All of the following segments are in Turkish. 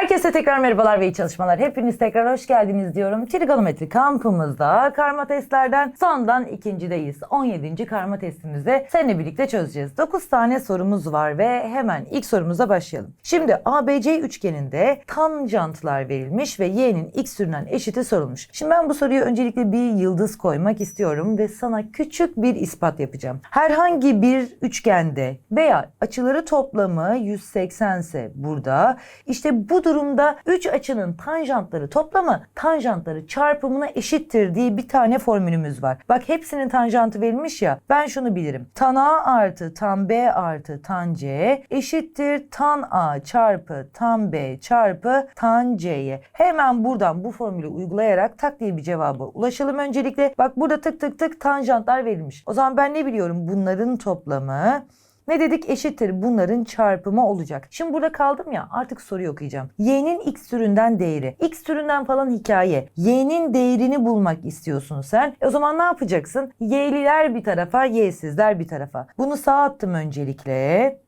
Herkese tekrar merhabalar ve iyi çalışmalar. Hepiniz tekrar hoş geldiniz diyorum. Trigonometri kampımızda karma testlerden sondan ikincideyiz. 17. karma testimizde seninle birlikte çözeceğiz. 9 tane sorumuz var ve hemen ilk sorumuza başlayalım. Şimdi ABC üçgeninde tanjantlar verilmiş ve y'nin x türünden eşiti sorulmuş. Şimdi ben bu soruya öncelikle bir yıldız koymak istiyorum ve sana küçük bir ispat yapacağım. Herhangi bir üçgende veya açıları toplamı 180 ise burada işte bu durumda 3 açının tanjantları toplamı tanjantları çarpımına eşittir diye bir tane formülümüz var. Bak hepsinin tanjantı verilmiş ya ben şunu bilirim. Tan A artı tan B artı tan C eşittir tan A çarpı tan B çarpı tan C'ye. Hemen buradan bu formülü uygulayarak tak diye bir cevaba ulaşalım öncelikle. Bak burada tık tık tık tanjantlar verilmiş. O zaman ben ne biliyorum? Bunların toplamı ne dedik? Eşittir bunların çarpımı olacak. Şimdi burada kaldım ya artık soruyu okuyacağım. Y'nin x türünden değeri. X türünden falan hikaye. Y'nin değerini bulmak istiyorsun sen. E o zaman ne yapacaksın? Y'liler bir tarafa, Y'sizler bir tarafa. Bunu sağa attım öncelikle.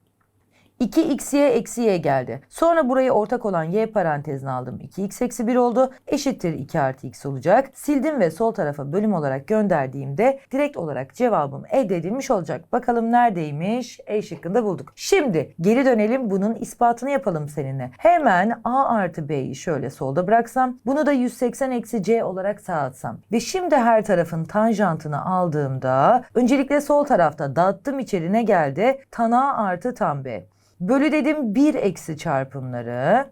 2xy eksi y geldi. Sonra burayı ortak olan y parantezine aldım. 2x eksi 1 oldu. Eşittir 2 artı x olacak. Sildim ve sol tarafa bölüm olarak gönderdiğimde direkt olarak cevabım elde edilmiş olacak. Bakalım neredeymiş? E şıkkında bulduk. Şimdi geri dönelim bunun ispatını yapalım seninle. Hemen a artı b'yi şöyle solda bıraksam. Bunu da 180 eksi c olarak sağa atsam. Ve şimdi her tarafın tanjantını aldığımda öncelikle sol tarafta dağıttım içeri ne geldi? Tan a artı tan b. Bölü dedim 1 eksi çarpımları.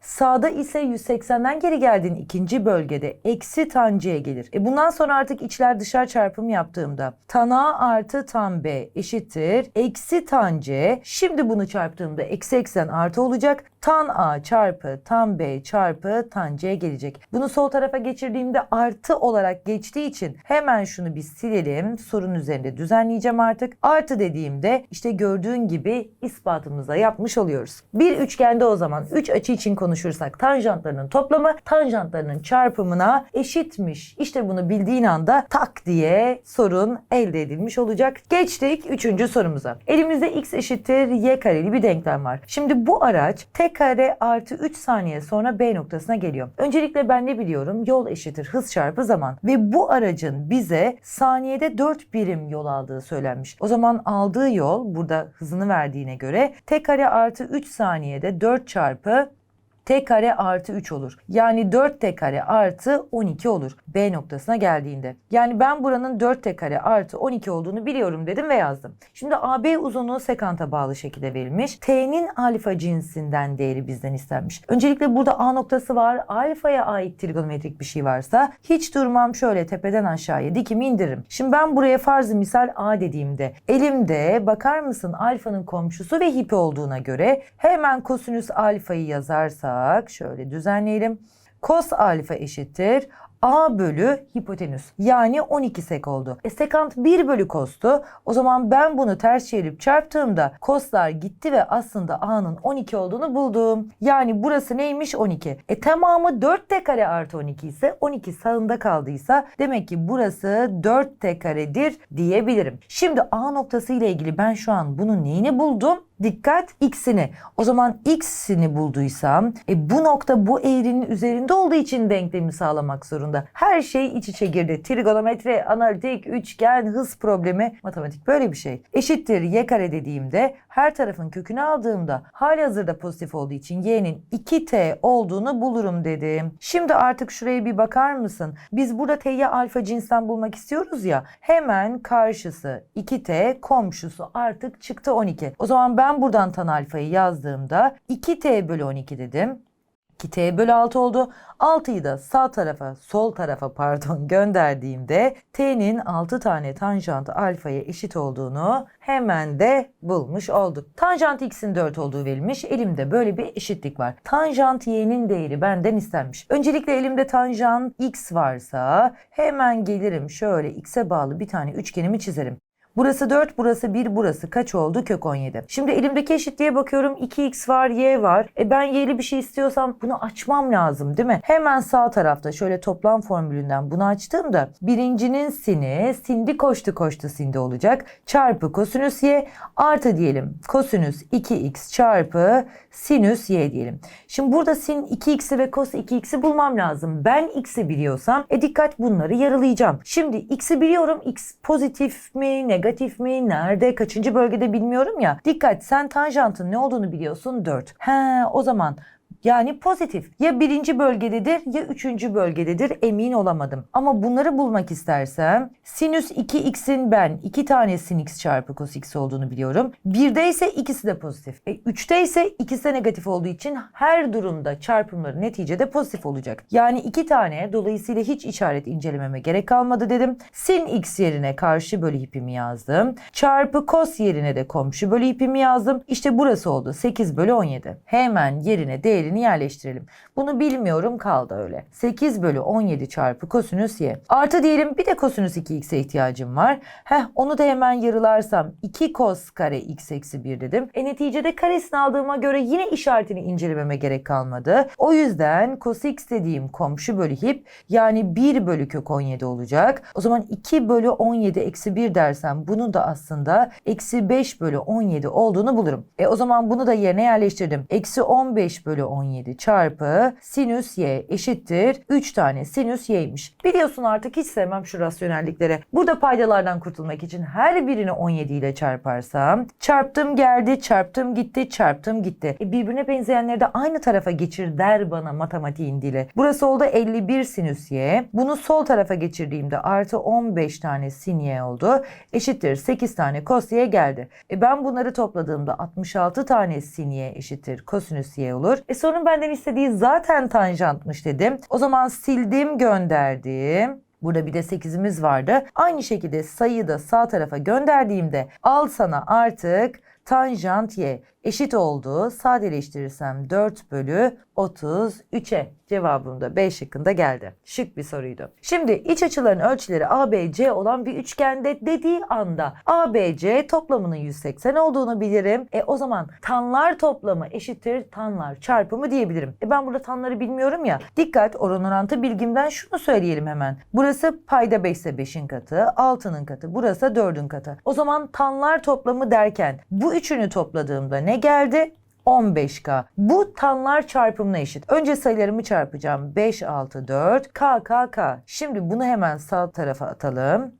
Sağda ise 180'den geri geldiğin ikinci bölgede eksi tan c gelir. E bundan sonra artık içler dışlar çarpımı yaptığımda tan a artı tan b eşittir. Eksi tan c. Şimdi bunu çarptığımda eksi eksen artı olacak. Tan a çarpı tan b çarpı tan c gelecek. Bunu sol tarafa geçirdiğimde artı olarak geçtiği için hemen şunu bir silelim. Sorun üzerinde düzenleyeceğim artık. Artı dediğimde işte gördüğün gibi ispatımızda yapmış oluyoruz. Bir üçgende o zaman 3 açı için konuşursak tanjantlarının toplamı tanjantlarının çarpımına eşitmiş. İşte bunu bildiğin anda tak diye sorun elde edilmiş olacak. Geçtik 3. sorumuza. Elimizde x eşittir y kareli bir denklem var. Şimdi bu araç t kare artı 3 saniye sonra b noktasına geliyor. Öncelikle ben ne biliyorum? Yol eşittir hız çarpı zaman. Ve bu aracın bize saniyede 4 birim yol aldığı söylenmiş. O zaman aldığı yol burada hızını verdiğine göre t kare artı 3 saniyede 4 çarpı t kare artı 3 olur. Yani 4t kare artı 12 olur B noktasına geldiğinde. Yani ben buranın 4t kare artı 12 olduğunu biliyorum dedim ve yazdım. Şimdi AB uzunluğu sekanta bağlı şekilde verilmiş. T'nin alfa cinsinden değeri bizden istenmiş. Öncelikle burada A noktası var. Alfaya ait trigonometrik bir şey varsa hiç durmam şöyle tepeden aşağıya dikimi indiririm. Şimdi ben buraya farzı misal A dediğimde elimde bakar mısın alfanın komşusu ve hipi olduğuna göre hemen kosinüs alfayı yazarsa yazarak şöyle düzenleyelim. Kos alfa eşittir a bölü hipotenüs. Yani 12 sek oldu. E sekant 1 bölü kostu. O zaman ben bunu ters çevirip çarptığımda koslar gitti ve aslında a'nın 12 olduğunu buldum. Yani burası neymiş 12. E tamamı 4 t kare artı 12 ise 12 sağında kaldıysa demek ki burası 4 t karedir diyebilirim. Şimdi a noktası ile ilgili ben şu an bunun neyini buldum? Dikkat x'ini. O zaman x'ini bulduysam e, bu nokta bu eğrinin üzerinde olduğu için denklemi sağlamak zorunda. Her şey iç içe girdi. Trigonometri, analitik, üçgen, hız problemi, matematik böyle bir şey. Eşittir y kare dediğimde her tarafın kökünü aldığımda hali hazırda pozitif olduğu için y'nin 2t olduğunu bulurum dedim. Şimdi artık şuraya bir bakar mısın? Biz burada t'yi alfa cinsten bulmak istiyoruz ya. Hemen karşısı 2t komşusu artık çıktı 12. O zaman ben ben buradan tan alfayı yazdığımda 2t bölü 12 dedim. 2t bölü 6 oldu. 6'yı da sağ tarafa, sol tarafa pardon gönderdiğimde t'nin 6 tane tanjant alfaya eşit olduğunu hemen de bulmuş olduk. Tanjant x'in 4 olduğu verilmiş. Elimde böyle bir eşitlik var. Tanjant y'nin değeri benden istenmiş. Öncelikle elimde tanjant x varsa hemen gelirim şöyle x'e bağlı bir tane üçgenimi çizerim. Burası 4, burası 1, burası kaç oldu? Kök 17. Şimdi elimdeki eşitliğe bakıyorum. 2x var, y var. E ben y'li bir şey istiyorsam bunu açmam lazım değil mi? Hemen sağ tarafta şöyle toplam formülünden bunu açtığımda birincinin sini sindi koştu koştu sindi olacak. Çarpı kosinüs y artı diyelim kosinüs 2x çarpı sinüs y diyelim. Şimdi burada sin 2x'i ve cos 2x'i bulmam lazım. Ben x'i biliyorsam e dikkat bunları yarılayacağım. Şimdi x'i biliyorum. x pozitif mi, negatif mi, nerede, kaçıncı bölgede bilmiyorum ya. Dikkat sen tanjantın ne olduğunu biliyorsun 4. He o zaman yani pozitif. Ya birinci bölgededir ya üçüncü bölgededir emin olamadım. Ama bunları bulmak istersem sinüs 2x'in ben iki tane sin x çarpı cos x olduğunu biliyorum. Birde ise ikisi de pozitif. E, üçte ise ikisi de negatif olduğu için her durumda çarpımları neticede pozitif olacak. Yani iki tane dolayısıyla hiç işaret incelememe gerek kalmadı dedim. Sin x yerine karşı bölü ipimi yazdım. Çarpı cos yerine de komşu bölü ipimi yazdım. İşte burası oldu 8 bölü 17. Hemen yerine değerini yerleştirelim. Bunu bilmiyorum kaldı öyle. 8 bölü 17 çarpı kosinüs y. Artı diyelim bir de kosinüs 2x'e ihtiyacım var. Heh onu da hemen yarılarsam 2 kos kare x eksi 1 dedim. E neticede karesini aldığıma göre yine işaretini incelememe gerek kalmadı. O yüzden cos x dediğim komşu bölü hip yani 1 bölü kök 17 olacak. O zaman 2 bölü 17 eksi 1 dersem bunun da aslında eksi 5 bölü 17 olduğunu bulurum. E o zaman bunu da yerine yerleştirdim. Eksi 15 bölü 17 çarpı sinüs y eşittir 3 tane sinüs y'ymiş. Biliyorsun artık hiç sevmem şu rasyonelliklere. Burada paydalardan kurtulmak için her birini 17 ile çarparsam çarptım geldi, çarptım gitti, çarptım gitti. E birbirine benzeyenleri de aynı tarafa geçir der bana matematiğin dili. Burası oldu 51 sinüs y. Bunu sol tarafa geçirdiğimde artı 15 tane sin y oldu. Eşittir 8 tane cos y geldi. E ben bunları topladığımda 66 tane sin y eşittir kosinüs y olur. E sorun benden istediği zaten tanjantmış dedim. O zaman sildim gönderdim. Burada bir de 8'imiz vardı. Aynı şekilde sayıyı da sağ tarafa gönderdiğimde al sana artık tanjant y eşit oldu. Sadeleştirirsem 4 bölü 33'e cevabım da B şıkkında geldi. Şık bir soruydu. Şimdi iç açıların ölçüleri ABC olan bir üçgende dediği anda ABC toplamının 180 olduğunu bilirim. E o zaman tanlar toplamı eşittir tanlar çarpımı diyebilirim. E ben burada tanları bilmiyorum ya. Dikkat oran orantı bilgimden şunu söyleyelim hemen. Burası payda 5 ise 5'in katı, 6'nın katı. Burası 4'ün katı. O zaman tanlar toplamı derken bu üçünü topladığımda ne geldi? 15K. Bu tanlar çarpımına eşit. Önce sayılarımı çarpacağım. 5, 6, 4. K, K, K. Şimdi bunu hemen sağ tarafa atalım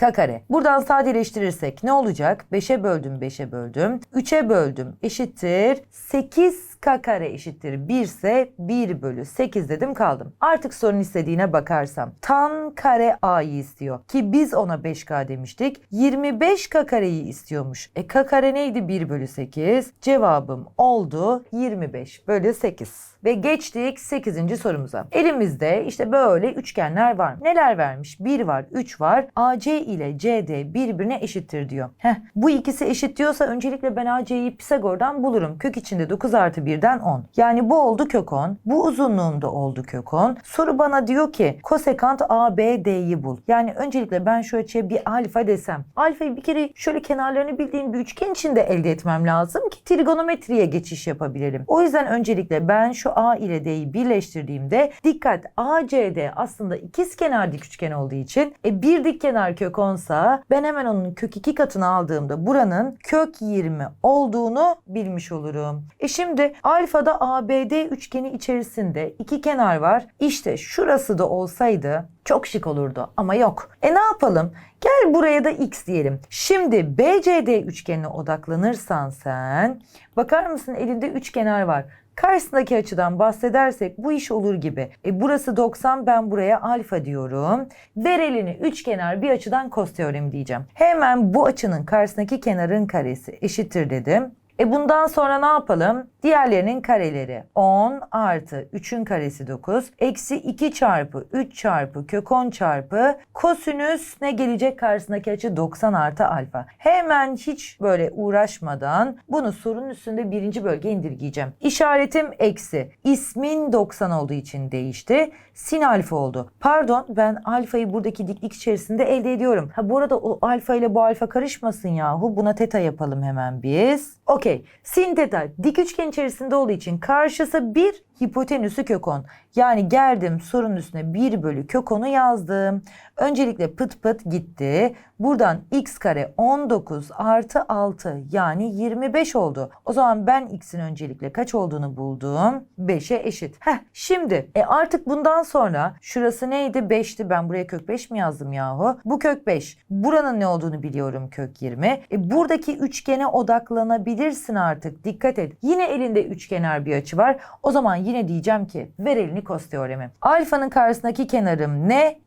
k kare. Buradan sadeleştirirsek ne olacak? 5'e böldüm 5'e böldüm. 3'e böldüm eşittir. 8 k kare eşittir 1 ise 1 bölü 8 dedim kaldım. Artık sorun istediğine bakarsam tan kare a'yı istiyor. Ki biz ona 5k demiştik. 25 k kareyi istiyormuş. E k kare neydi? 1 bölü 8. Cevabım oldu 25 bölü 8. Ve geçtik 8. sorumuza. Elimizde işte böyle üçgenler var. Neler vermiş? 1 var, 3 var. AC ile CD birbirine eşittir diyor. Heh, bu ikisi eşit diyorsa öncelikle ben AC'yi Pisagor'dan bulurum. Kök içinde 9 artı 1'den 10. Yani bu oldu kök 10. Bu uzunluğunda oldu kök 10. Soru bana diyor ki kosekant ABD'yi bul. Yani öncelikle ben şu açıya bir alfa desem. Alfayı bir kere şöyle kenarlarını bildiğim bir üçgen içinde elde etmem lazım ki trigonometriye geçiş yapabilelim. O yüzden öncelikle ben şu A ile D'yi birleştirdiğimde dikkat ACD aslında ikiz kenar dik üçgen olduğu için e, bir dik kenar kök 10 sa ben hemen onun kök 2 katını aldığımda buranın kök 20 olduğunu bilmiş olurum. E şimdi alfada ABD üçgeni içerisinde iki kenar var. İşte şurası da olsaydı çok şık olurdu ama yok. E ne yapalım? Gel buraya da x diyelim. Şimdi BCD üçgenine odaklanırsan sen bakar mısın elinde üç kenar var. Karşısındaki açıdan bahsedersek bu iş olur gibi. E burası 90 ben buraya alfa diyorum. Ver elini üç kenar bir açıdan kos teoremi diyeceğim. Hemen bu açının karşısındaki kenarın karesi eşittir dedim. E bundan sonra ne yapalım? Diğerlerinin kareleri 10 artı 3'ün karesi 9. Eksi 2 çarpı 3 çarpı kök 10 çarpı kosinüs ne gelecek karşısındaki açı 90 artı alfa. Hemen hiç böyle uğraşmadan bunu sorunun üstünde birinci bölge indirgeyeceğim. İşaretim eksi. İsmin 90 olduğu için değişti. Sin alfa oldu. Pardon ben alfayı buradaki diklik içerisinde elde ediyorum. Ha bu arada o alfa ile bu alfa karışmasın yahu. Buna teta yapalım hemen biz. Okey. Sin teta dik üçgen içerisinde olduğu için karşısı 1 hipotenüsü kök 10. Yani geldim sorunun üstüne 1 bölü kök 10'u yazdım. Öncelikle pıt pıt gitti. Buradan x kare 19 artı 6 yani 25 oldu. O zaman ben x'in öncelikle kaç olduğunu buldum. 5'e eşit. Heh şimdi e artık bundan sonra şurası neydi? 5'ti. Ben buraya kök 5 mi yazdım yahu? Bu kök 5. Buranın ne olduğunu biliyorum kök 20. E buradaki üçgene odaklanabilirsin artık. Dikkat et. Yine elinde üçkenar bir açı var. O zaman yine diyeceğim ki ver elini kos teoremi. Alfanın karşısındaki kenarım ne?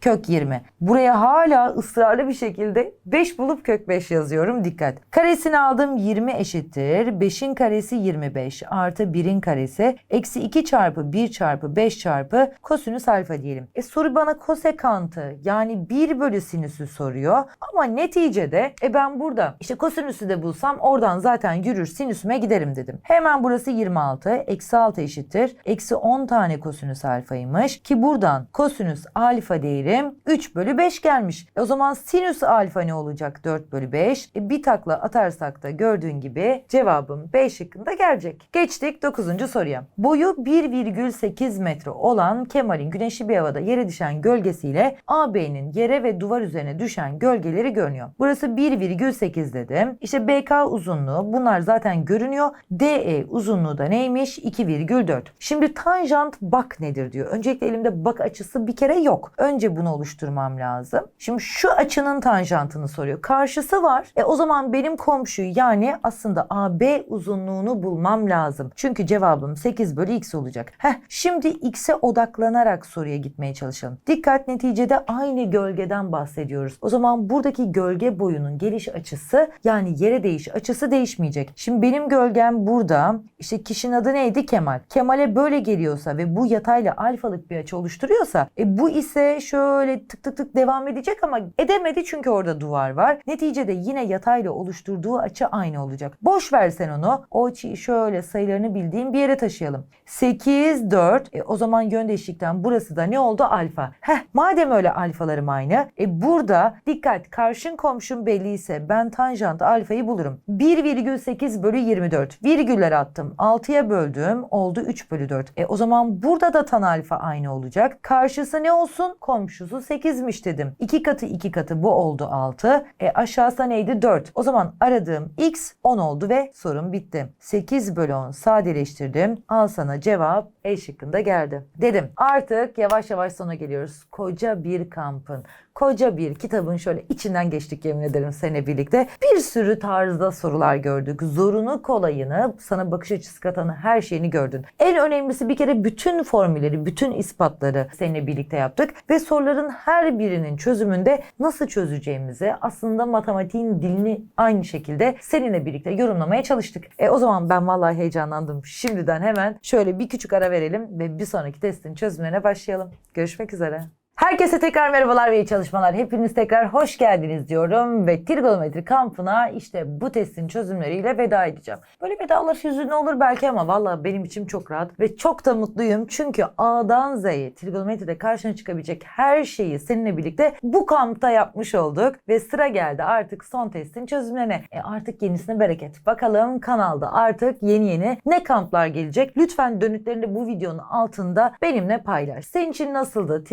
Kök 20. Buraya hala ısrarlı bir şekilde 5 bulup kök 5 yazıyorum. Dikkat. Karesini aldım 20 eşittir. 5'in karesi 25 artı 1'in karesi. Eksi 2 çarpı 1 çarpı 5 çarpı kosinüs alfa diyelim. E soru bana kosekantı yani 1 bölü sinüsü soruyor. Ama neticede e ben burada işte kosinüsü de bulsam oradan zaten yürür sinüsüme giderim dedim. Hemen burası 26. Eksi 6 eşittir. Eksi 10 tane kosinüs alfaymış. Ki buradan kosinüs alfa değeri 3 bölü 5 gelmiş. E o zaman sinüs alfa ne olacak 4 bölü 5? E bir takla atarsak da gördüğün gibi cevabım B şıkkında gelecek. Geçtik 9. soruya. Boyu 1,8 metre olan Kemal'in güneşli bir havada yere düşen gölgesiyle AB'nin yere ve duvar üzerine düşen gölgeleri görünüyor. Burası 1,8 dedim. İşte BK uzunluğu bunlar zaten görünüyor. DE uzunluğu da neymiş? 2,4. Şimdi tanjant bak nedir diyor. Öncelikle elimde bak açısı bir kere yok. Önce bunu oluşturmam lazım. Şimdi şu açının tanjantını soruyor. Karşısı var. E o zaman benim komşuyu yani aslında AB uzunluğunu bulmam lazım. Çünkü cevabım 8 bölü x olacak. Heh, şimdi x'e odaklanarak soruya gitmeye çalışalım. Dikkat neticede aynı gölgeden bahsediyoruz. O zaman buradaki gölge boyunun geliş açısı yani yere değiş açısı değişmeyecek. Şimdi benim gölgem burada. İşte kişinin adı neydi? Kemal. Kemal'e böyle geliyorsa ve bu yatayla alfalık bir açı oluşturuyorsa e bu ise şöyle tık tık tık devam edecek ama edemedi çünkü orada duvar var. Neticede yine yatayla oluşturduğu açı aynı olacak. Boş versen onu. O açıyı şöyle sayılarını bildiğim bir yere taşıyalım. 8, 4. E, o zaman yön değişiklikten burası da ne oldu? Alfa. Heh madem öyle alfalarım aynı. E burada dikkat karşın komşum belliyse ben tanjant alfayı bulurum. 1,8 bölü 24. Virgüller attım. 6'ya böldüm. Oldu 3 bölü 4. E o zaman burada da tan alfa aynı olacak. Karşısı ne olsun? Komşusu 8'miş dedim. 2 katı 2 katı bu oldu 6. E aşağısı neydi? 4. O zaman aradığım x 10 oldu ve sorum bitti. 8 bölü 10 sadeleştirdim. Al sana cevap E şıkkında geldi. Dedim artık yavaş yavaş sona geliyoruz. Koca bir kampın, koca bir kitabın şöyle içinden geçtik yemin ederim seninle birlikte. Bir sürü tarzda sorular gördük. Zorunu kolayını, sana bakış açısı katanı her şeyini gördün. En önemlisi bir kere bütün formülleri, bütün ispatları seninle birlikte yaptık. Ve soruların her birinin çözümünde nasıl çözeceğimizi aslında matematiğin dilini aynı şekilde seninle birlikte yorumlamaya çalıştık. E o zaman ben vallahi heyecanlandım. Şimdiden hemen şöyle bir küçük ara verelim ve bir sonraki testin çözümlerine başlayalım. Görüşmek üzere. Herkese tekrar merhabalar ve iyi çalışmalar. Hepiniz tekrar hoş geldiniz diyorum ve trigonometri kampına işte bu testin çözümleriyle veda edeceğim. Böyle vedalar hüzünlü olur belki ama valla benim içim çok rahat ve çok da mutluyum. Çünkü A'dan Z'ye trigonometride karşına çıkabilecek her şeyi seninle birlikte bu kampta yapmış olduk. Ve sıra geldi artık son testin çözümlerine. E artık yenisine bereket. Bakalım kanalda artık yeni yeni ne kamplar gelecek? Lütfen dönütlerini bu videonun altında benimle paylaş. Senin için nasıldı?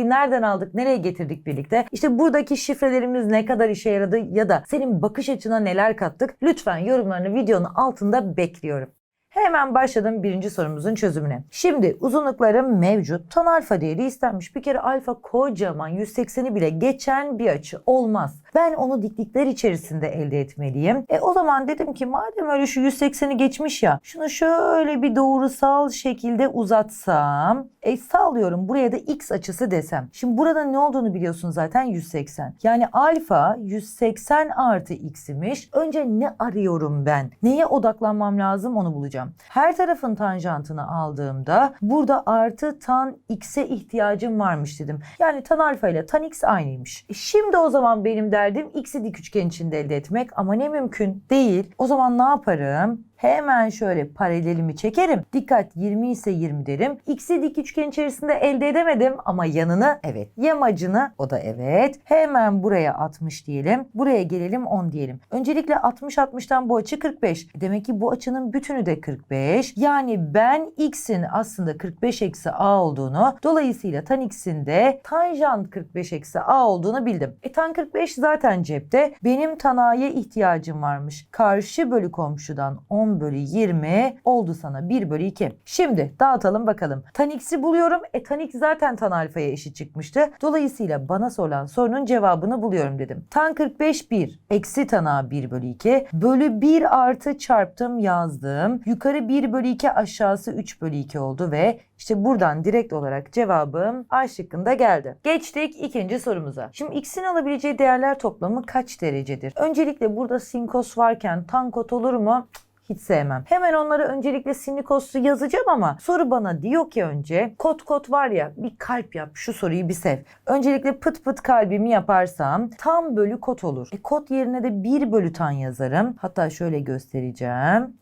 Trigonometriyi nereden aldık? Nereye getirdik birlikte? İşte buradaki şifrelerimiz ne kadar işe yaradı ya da senin bakış açına neler kattık? Lütfen yorumlarını videonun altında bekliyorum. Hemen başladım birinci sorumuzun çözümüne. Şimdi uzunluklarım mevcut. Tan alfa değeri istenmiş. Bir kere alfa kocaman 180'i bile geçen bir açı olmaz. Ben onu diklikler içerisinde elde etmeliyim. E o zaman dedim ki madem öyle şu 180'i geçmiş ya şunu şöyle bir doğrusal şekilde uzatsam. E sağlıyorum buraya da x açısı desem. Şimdi burada ne olduğunu biliyorsun zaten 180. Yani alfa 180 artı x imiş. Önce ne arıyorum ben? Neye odaklanmam lazım onu bulacağım. Her tarafın tanjantını aldığımda burada artı tan x'e ihtiyacım varmış dedim. Yani tan alfa ile tan x aynıymış. E şimdi o zaman benim derdim x'i dik üçgen içinde elde etmek ama ne mümkün değil. O zaman ne yaparım? Hemen şöyle paralelimi çekerim. Dikkat 20 ise 20 derim. X'i dik üçgen içerisinde elde edemedim ama yanını evet. Yamacını o da evet. Hemen buraya 60 diyelim. Buraya gelelim 10 diyelim. Öncelikle 60 60'tan bu açı 45. E Demek ki bu açının bütünü de 45. Yani ben X'in aslında 45 eksi A olduğunu dolayısıyla tan X'in de tanjant 45 eksi A olduğunu bildim. E tan 45 zaten cepte. Benim tan A'ya ihtiyacım varmış. Karşı bölü komşudan 10 bölü 20 oldu sana 1 bölü 2. Şimdi dağıtalım bakalım. Tan x'i buluyorum. E tan x zaten tan alfaya eşit çıkmıştı. Dolayısıyla bana sorulan sorunun cevabını buluyorum dedim. Tan 45 1 eksi tan a 1 bölü 2 bölü 1 artı çarptım yazdım. Yukarı 1 bölü 2 aşağısı 3 bölü 2 oldu ve işte buradan direkt olarak cevabım A şıkkında geldi. Geçtik ikinci sorumuza. Şimdi x'in alabileceği değerler toplamı kaç derecedir? Öncelikle burada sinkos varken tan kot olur mu? Cık, hiç sevmem. Hemen onları öncelikle sinikoslu yazacağım ama soru bana diyor ki önce kot kot var ya bir kalp yap şu soruyu bir sev. Öncelikle pıt pıt kalbimi yaparsam tam bölü kot olur. E kot yerine de 1 bölü tan yazarım. Hatta şöyle göstereceğim.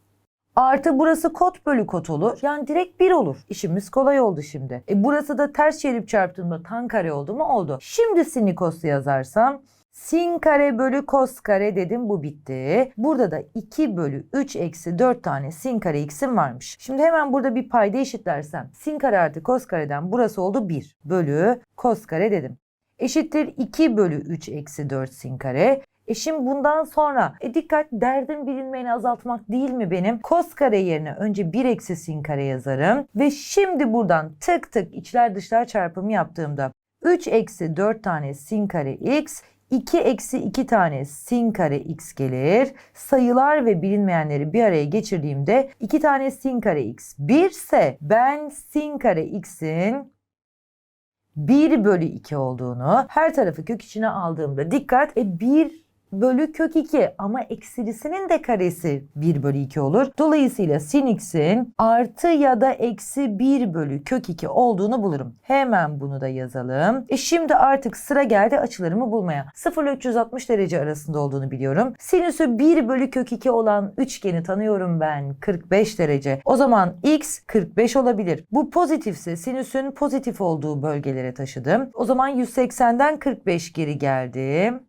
Artı burası kot bölü kot olur. Yani direkt 1 olur. İşimiz kolay oldu şimdi. E burası da ters çevirip çarptığımda tan kare oldu mu? Oldu. Şimdi sinikoslu yazarsam Sin kare bölü kos kare dedim bu bitti. Burada da 2 bölü 3 eksi 4 tane sin kare x'im varmış. Şimdi hemen burada bir payda eşitlersem sin kare artı kos kareden burası oldu 1 bölü kos kare dedim. Eşittir 2 bölü 3 eksi 4 sin kare. E şimdi bundan sonra e dikkat derdim bilinmeyeni azaltmak değil mi benim? Kos kare yerine önce 1 eksi sin kare yazarım. Ve şimdi buradan tık tık içler dışlar çarpımı yaptığımda 3 eksi 4 tane sin kare x 2 eksi 2 tane sin kare x gelir. Sayılar ve bilinmeyenleri bir araya geçirdiğimde 2 tane sin kare x 1 ise ben sin kare x'in 1 bölü 2 olduğunu her tarafı kök içine aldığımda dikkat e 1 bölü kök 2 ama eksilisinin de karesi 1 bölü 2 olur. Dolayısıyla sin x'in artı ya da eksi 1 bölü kök 2 olduğunu bulurum. Hemen bunu da yazalım. E şimdi artık sıra geldi açılarımı bulmaya. 0 ile 360 derece arasında olduğunu biliyorum. Sinüsü 1 bölü kök 2 olan üçgeni tanıyorum ben 45 derece. O zaman x 45 olabilir. Bu pozitifse sinüsün pozitif olduğu bölgelere taşıdım. O zaman 180'den 45 geri geldim.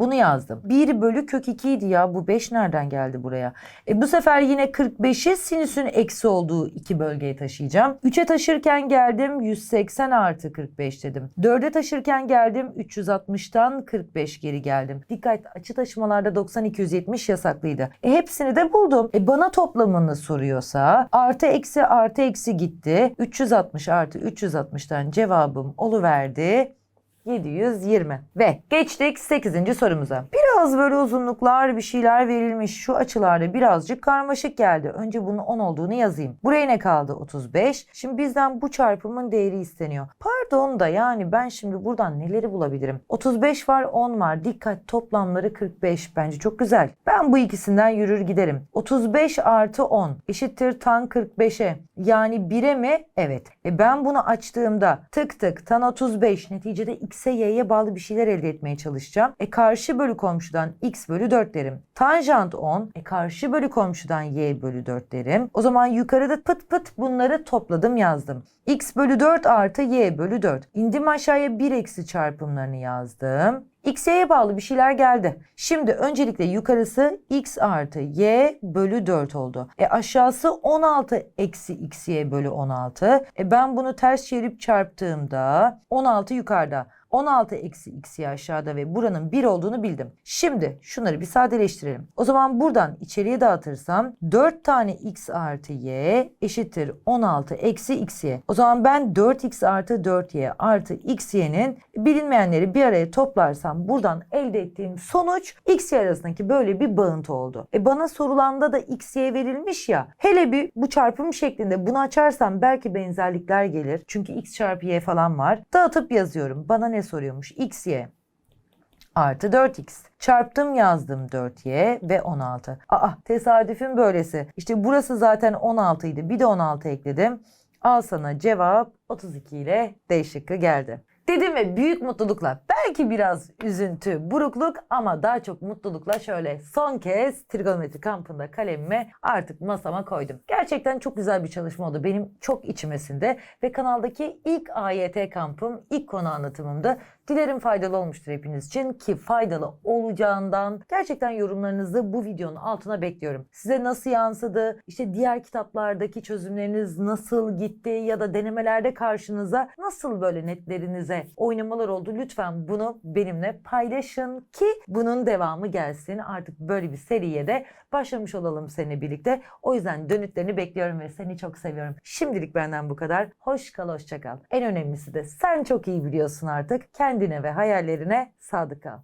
Bunu yazdım. 1 bölü kök 2 idi ya. Bu 5 nereden geldi buraya? E bu sefer yine 45'i sinüsün eksi olduğu iki bölgeye taşıyacağım. 3'e taşırken geldim 180 artı 45 dedim. 4'e taşırken geldim 360'tan 45 geri geldim. Dikkat açı taşımalarda 90-270 yasaklıydı. E hepsini de buldum. E bana toplamını soruyorsa artı eksi artı eksi gitti. 360 artı 360'tan cevabım oluverdi. 720 ve geçtik 8. sorumuza. Biraz böyle uzunluklar bir şeyler verilmiş. Şu açılarda birazcık karmaşık geldi. Önce bunun 10 olduğunu yazayım. Buraya ne kaldı? 35. Şimdi bizden bu çarpımın değeri isteniyor. Pardon da yani ben şimdi buradan neleri bulabilirim? 35 var 10 var. Dikkat toplamları 45. Bence çok güzel. Ben bu ikisinden yürür giderim. 35 artı 10 eşittir tan 45'e. Yani 1'e mi? Evet. E ben bunu açtığımda tık tık tan 35 neticede x'e y'ye bağlı bir şeyler elde etmeye çalışacağım. E karşı bölü komşudan x bölü 4 derim. Tanjant 10. E karşı bölü komşudan y bölü 4 derim. O zaman yukarıda pıt pıt bunları topladım yazdım. x bölü 4 artı y bölü 4. İndim aşağıya 1 eksi çarpımlarını yazdım. X'ye bağlı bir şeyler geldi. Şimdi öncelikle yukarısı x artı y bölü 4 oldu. E aşağısı 16 eksi xy bölü 16. E ben bunu ters çevirip çarptığımda 16 yukarıda. 16 eksi x'ye aşağıda ve buranın 1 olduğunu bildim. Şimdi şunları bir sadeleştirelim. O zaman buradan içeriye dağıtırsam 4 tane x artı y eşittir 16 eksi xy. O zaman ben 4x artı 4y artı xy'nin bilinmeyenleri bir araya toplarsam buradan elde ettiğim sonuç xy arasındaki böyle bir bağıntı oldu. E bana sorulanda da xy verilmiş ya. Hele bir bu çarpım şeklinde bunu açarsam belki benzerlikler gelir. Çünkü x çarpı y falan var. Dağıtıp yazıyorum. Bana ne soruyormuş? xy artı 4x. Çarptım yazdım 4y ve 16. Aa tesadüfün böylesi. İşte burası zaten 16 idi. Bir de 16 ekledim. Al sana cevap 32 ile D şıkkı geldi. Dedim ve büyük mutlulukla belki biraz üzüntü, burukluk ama daha çok mutlulukla şöyle son kez trigonometri kampında kalemimi artık masama koydum. Gerçekten çok güzel bir çalışma oldu. Benim çok içimesinde ve kanaldaki ilk AYT kampım, ilk konu anlatımımdı. Dilerim faydalı olmuştur hepiniz için ki faydalı olacağından gerçekten yorumlarınızı bu videonun altına bekliyorum. Size nasıl yansıdı, işte diğer kitaplardaki çözümleriniz nasıl gitti ya da denemelerde karşınıza nasıl böyle netlerinize oynamalar oldu lütfen bunu benimle paylaşın ki bunun devamı gelsin. Artık böyle bir seriye de başlamış olalım seninle birlikte. O yüzden dönütlerini bekliyorum ve seni çok seviyorum. Şimdilik benden bu kadar. Hoş kal, hoşça kal. En önemlisi de sen çok iyi biliyorsun artık. Kendine ve hayallerine sadık kal.